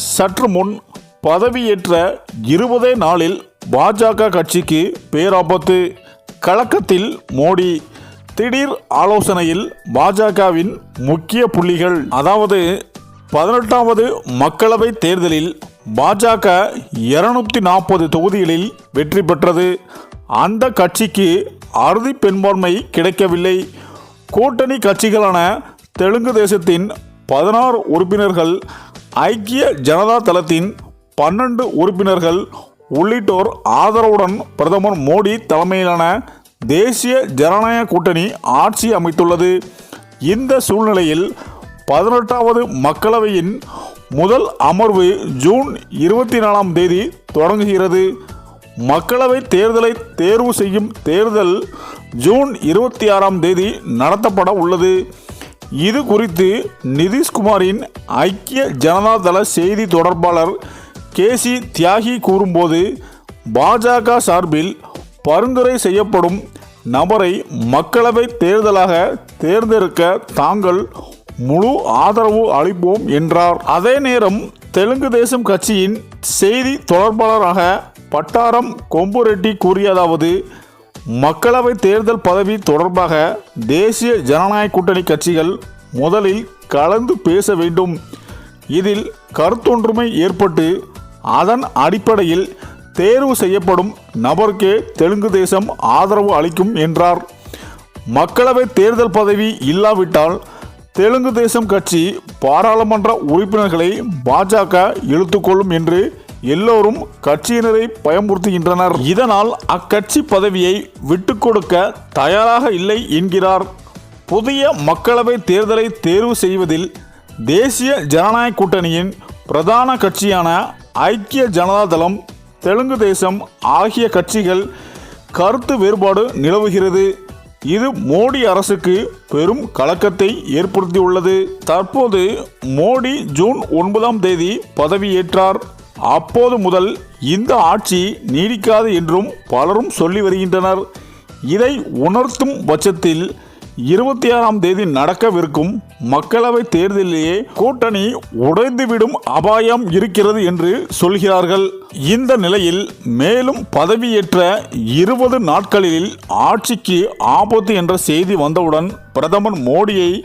சற்று முன் பதவியேற்ற இருபதே நாளில் பாஜக கட்சிக்கு பேராபத்து. கலக்கத்தில் மோடி திடீர் ஆலோசனையில் பாஜகவின் முக்கிய புள்ளிகள். அதாவது பதினெட்டாவது மக்களவைத் தேர்தலில் பாஜக இருநூத்தி நாற்பது தொகுதிகளில் வெற்றி பெற்றது. அந்த கட்சிக்கு அறுதி பெரும்பான்மை கிடைக்கவில்லை. கூட்டணி கட்சிகளான தெலுங்கு தேசத்தின் பதினாறு உறுப்பினர்கள் ஐக்கிய ஜனதா தளத்தின் பன்னெண்டு உறுப்பினர்கள் உள்ளிட்டோர் ஆதரவுடன் பிரதமர் மோடி தலைமையிலான தேசிய ஜனநாயக கூட்டணி ஆட்சி அமைத்துள்ளது. இந்த சூழ்நிலையில் பதினெட்டாவது மக்களவையின் முதல் அமர்வு ஜூன் இருபத்தி நாலாம் தேதி தொடங்குகிறது. மக்களவை தேர்தலை தேர்வு செய்யும் தேர்தல் ஜூன் இருபத்தி ஆறாம் தேதி நடத்தப்பட உள்ளது. இது குறித்து நிதிஷ்குமாரின் ஐக்கிய ஜனதா தள செய்தி தொடர்பாளர் கேசி தியாகி கூறும்போது பாஜக சார்பில் பரிந்துரை செய்யப்படும் நபரை மக்களவை தேர்தலாக தேர்ந்தெடுக்க தாங்கள் முழு ஆதரவு அளிப்போம் என்றார். அதே நேரம் தெலுங்கு தேசம் கட்சியின் செய்தி தொடர்பாளராக பட்டாரம் கொம்புரெட்டி கூறியதாவது மக்களவை தேர்தல் பதவி தொடர்பாக தேசிய ஜனநாயக கூட்டணி கட்சிகள் முதலில் கலந்து பேச வேண்டும். இதில் கருத்தொன்றுமை ஏற்பட்டு அதன் அடிப்படையில் தேர்வு செய்யப்படும் நபருக்கே தெலுங்கு தேசம் ஆதரவு அளிக்கும் என்றார். மக்களவை தேர்தல் பதவி இல்லாவிட்டால் தெலுங்கு தேசம் கட்சி பாராளுமன்ற உறுப்பினர்களை பாஜக இழுத்துக்கொள்ளும் என்று எல்லோரும் கட்சியினரை பயமுறுத்துகின்றனர். இதனால் அக்கட்சி பதவியை விட்டு கொடுக்க தயாராக இல்லை என்கிறார். புதிய மக்களவை தேர்தலை தேர்வு செய்வதில் தேசிய ஜனநாயக கூட்டணியின் பிரதான கட்சியான ஐக்கிய ஜனதா தளம் தெலுங்கு தேசம் ஆகிய கட்சிகள் கருத்து வேறுபாடு நிலவுகிறது. இது மோடி அரசுக்கு பெரும் கலக்கத்தை ஏற்படுத்தியுள்ளது. தற்போது மோடி ஜூன் ஒன்பதாம் தேதி பதவியேற்றார். அப்போது முதல் இந்த ஆட்சி நீடிக்காது என்றும் பலரும் சொல்லி வருகின்றனர். இதை உணர்த்தும் பட்சத்தில் இருபத்தி ஆறாம் தேதி நடக்கவிருக்கும் மக்களவை தேர்தலிலேயே கூட்டணி உடைந்துவிடும் அபாயம் இருக்கிறது என்று சொல்கிறார்கள். இந்த நிலையில் மேலும் பதவியேற்ற இருபது நாட்களில் ஆட்சிக்கு ஆபத்து என்ற செய்தி வந்தவுடன் பிரதமர் மோடியை